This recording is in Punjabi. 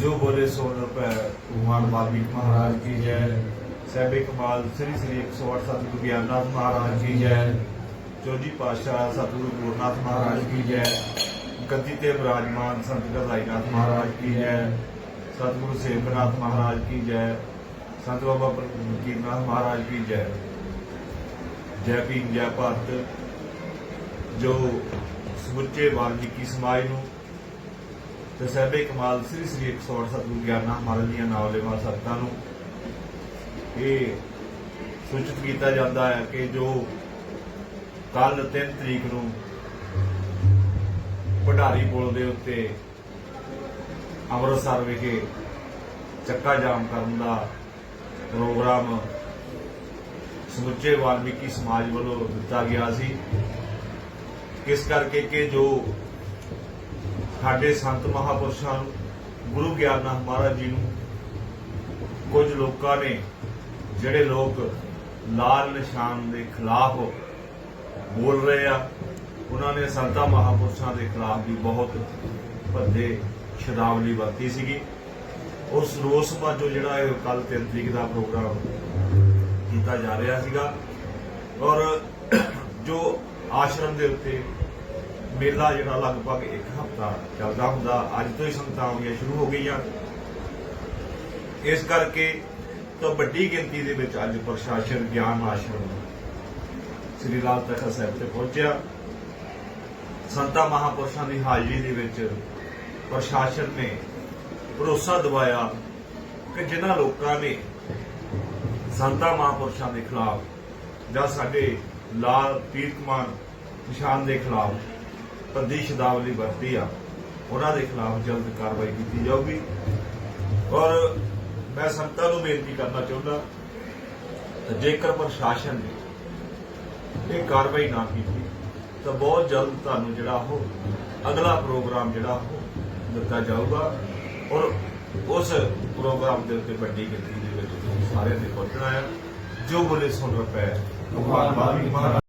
ਜੋ ਬੋਲੇ ਸੋ ਰੁਪਏ ਭਗਵਾਨ ਵਾਲਮੀਕ ਮਹਾਰਾਜ ਕੀ ਜੈ। ਸਹਿਬੇ ਕਮਾਲ, ਸ੍ਰੀ ਸ੍ਰੀ 108 ਸਤਿਗੁਰੂ ਗਿਆਨਨਾਥ ਮਹਾਰਾਜ ਕੀ ਜੈ। ਚੌਜੀ ਪਾਤਸ਼ਾਹ ਸਤਿਗੁਰੂ ਗੁਰਨਾਥ ਮਹਾਰਾਜ ਕੀ ਜੈ। ਗੱਦੀ ਤੇ ਬਿਰਾਜਮਾਨ ਸੰਤ ਗਜ਼ਾਈਨਾਥ ਮਹਾਰਾਜ ਕੀ ਜੈ। ਸਤਿਗੁਰੂ ਸੇਵਕਨਾਥ ਮਹਾਰਾਜ ਕੀ ਜੈ। ਸੰਤ ਬਾਬਾ ਕੀਰਨਾਥ ਮਹਾਰਾਜ ਕੀ ਜੈ। ਜੈ ਭੀਮ, ਜੈ ਭਾਰਤ। ਜੋ ਸਮੁੱਚੇ ਵਾਲਮੀਕੀ ਸਮਾਜ ਨੂੰ ਤੇ ਸਹਿਬੇ ਕਮਾਲ ਸ੍ਰੀ ਸ੍ਰੀ 108 ਗੁਰੂ ਗਿਆਨਾ ਮਹਾਰਾਜ ਦੀਆਂ ਨਾਵਲੇਵਾਂ ਸੰਤਾਂ ਨੂੰ ਇਹ ਸੂਚਿਤ ਕੀਤਾ ਜਾਂਦਾ ਹੈ ਕਿ ਜੋ ਕੱਲ 3 ਤਰੀਕ ਨੂੰ ਭੰਡਾਰੀ ਪੁਲ ਦੇ ਉੱਤੇ ਅੰਮ੍ਰਿਤਸਰ ਵਿਖੇ ਚੱਕਾ ਜਾਮ ਕਰਨ ਦਾ ਪ੍ਰੋਗਰਾਮ ਸਮੁੱਚੇ ਵਾਲਮੀਕੀ ਸਮਾਜ ਵੱਲੋਂ ਦਿੱਤਾ ਗਿਆ ਸੀ। ਕਿਸ ਕਰਕੇ ਕਿ ਜੋ ਸਾਡੇ ਸੰਤ ਮਹਾਪੁਰਸ਼ਾਂ ਨੂੰ, ਗੁਰੂ ਗਿਆਨਨਾਥ ਮਹਾਰਾਜ ਜੀ ਨੂੰ ਕੁਝ ਲੋਕਾਂ ਨੇ, ਜਿਹੜੇ ਲੋਕ ਲਾਲ ਨਿਸ਼ਾਨ ਦੇ ਖਿਲਾਫ ਬੋਲ ਰਹੇ ਆ, ਉਹਨਾਂ ਨੇ ਸੰਤਾਂ ਮਹਾਪੁਰਸ਼ਾਂ ਦੇ ਖਿਲਾਫ ਵੀ ਬਹੁਤ ਭੱਦੇ ਸ਼ਬਦਾਵਲੀ ਵਰਤੀ ਸੀਗੀ। ਉਸ ਰੋਸ ਵਜੋਂ ਜਿਹੜਾ ਇਹ ਕੱਲ 3 ਤਰੀਕ ਦਾ ਪ੍ਰੋਗਰਾਮ ਕੀਤਾ ਜਾ ਰਿਹਾ ਸੀਗਾ। ਔਰ ਜੋ ਆਸ਼ਰਮ ਦੇ ਉੱਤੇ ਮੇਲਾ ਜਿਹੜਾ ਲਗਭਗ ਇੱਕ ਹਫ਼ਤਾ ਚੱਲਦਾ ਹੁੰਦਾ, ਅੱਜ ਤੋਂ ਹੀ ਸੰਗਤਾਂ ਆਉਣੀਆਂ ਸ਼ੁਰੂ ਹੋ ਗਈਆਂ। ਇਸ ਕਰਕੇ ਤਾਂ ਵੱਡੀ ਗਿਣਤੀ ਦੇ ਵਿੱਚ ਅੱਜ ਪ੍ਰਸ਼ਾਸਨ, ਗਿਆਨ ਆਸ਼ਰਮ, ਸ੍ਰੀ ਲਾਲ ਤਖਤ ਸਾਹਿਬ ਤੇ ਪਹੁੰਚਿਆ। ਸੰਤਾਂ ਮਹਾਪੁਰਸ਼ਾਂ ਦੀ ਹਾਜ਼ਰੀ ਦੇ ਵਿੱਚ ਪ੍ਰਸ਼ਾਸਨ ਨੇ ਭਰੋਸਾ ਦਿਵਾਇਆ ਕਿ ਜਿਨ੍ਹਾਂ ਲੋਕਾਂ ਨੇ ਸੰਤਾਂ ਮਹਾਪੁਰਸ਼ਾਂ ਦੇ ਖਿਲਾਫ ਜਾਂ ਸਾਡੇ ਲਾਲ ਤੀਰਥਮਾਨ ਨਿਸ਼ਾਨ ਦੇ ਖਿਲਾਫ ਭੱਦੀ ਸ਼ਬਦਾਵਲੀ ਵਰਤੀ ਆ, ਉਹਨਾਂ ਦੇ ਖਿਲਾਫ ਜਲਦ ਕਾਰਵਾਈ ਕੀਤੀ ਜਾਊਗੀ। ਔਰ ਮੈਂ ਸੰਤਾਂ ਨੂੰ ਬੇਨਤੀ ਕਰਨਾ ਚਾਹੁੰਦਾ ਜੇਕਰ ਪ੍ਰਸ਼ਾਸਨ ਨੇ ਇਹ ਕਾਰਵਾਈ ਨਾ ਕੀਤੀ, ਤਾਂ ਬਹੁਤ ਜਲਦ ਤੁਹਾਨੂੰ ਜਿਹੜਾ ਉਹ ਅਗਲਾ ਪ੍ਰੋਗਰਾਮ ਜਿਹੜਾ ਉਹ ਦਿੱਤਾ ਜਾਊਗਾ। ਔਰ ਉਸ ਪ੍ਰੋਗਰਾਮ ਦੇ ਉੱਤੇ ਵੱਡੀ ਗਿਣਤੀ ਦੇ ਵਿੱਚ ਤੁਸੀਂ ਸਾਰਿਆਂ ਨੇ ਪਹੁੰਚਣਾ ਹੈ। ਜੋ ਬੋਲੇ ਸੁਣ ਰਪੈ ਭਗਵਾਨ ਵਾਲਮੀਕ ਮਹਾਰਾਜ